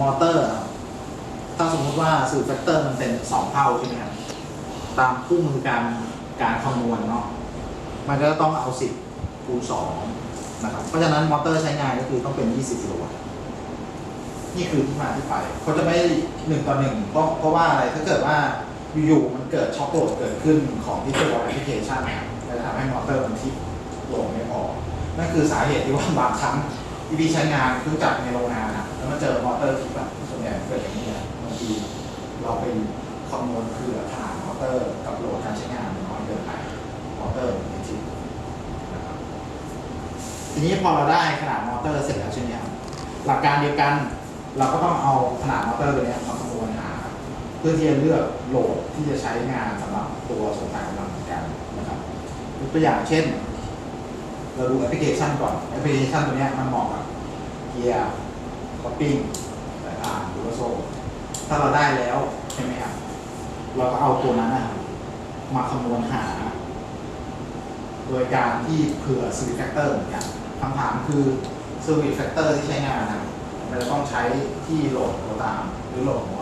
มอเตอร์ถ้าสมมติว่าสูตรแฟกเตอร์มันเป็นสองเท่าใช่ไหมครับตามคู่มือการการคำนวณเนาะมันก็ต้องเอา 10คูณ2นะครับเพราะฉะนั้นมอเตอร์ใช้งานก็คือต้องเป็น 20กิโลวัตต์นี่คือที่มาที่ไปเขาจะไม่หนึ่งต่อหนึ่งเพราะเพราะว่าอะไรถ้าเกิดว่าอยู่ๆมันเกิดช็อคโหลดเกิดขึ้นของที่ตัวแอปพลิเคชันนะครับมันจะทำให้มอเตอร์มันทิปลงไม่พอนั่นคือสาเหตุที่ว่าบางครั้ง ที่พี่ใช้งานครื่อจักในโรงงานนะแล้วมาเจอมอเตอร์ทิปอะส่วนใหญ่เกิดอย่างนี้นะบางทีเราไปคำนวณเผื่อขนาดมอเตอร์กับโหลดการใช้งานมันน้อยเกินไปมอเตอร์มันทิปนะครับทีนี้พอเราได้ขนาดมอเตอร์เสร็จแล้วใช่ไหมครับหลักการเดียวกันเราก็ต้องเอาขนาดมอเตอร์ตัวเนี้ยมาคำนวณหาเพื่อที่จะเลือกโหลดที่จะใช้งานสำหรับตัวส่งถ่ายกำลังเหมือนกันนะครับยกตัวอย่างเช่น เราดูแอปพลิเคชันก่อนแอปพลิเคชันตัวนี้มันเหมาะกับเกียร์คอปปิ้งสายพานหรือว่าโซ่ถ้าเราได้แล้วใช่ไหมครับเราก็เอาตัวนั้นนะมาคำนวณหา โดยการที่เผื่อสวิตแฟกเตอร์เหมือนกันคำถามคือสวิตแฟกเตอร์ที่ใช้งานนะมันจะต้องใช้ที่โหลดตัวตามหรือโหลดมอเตอร์กัน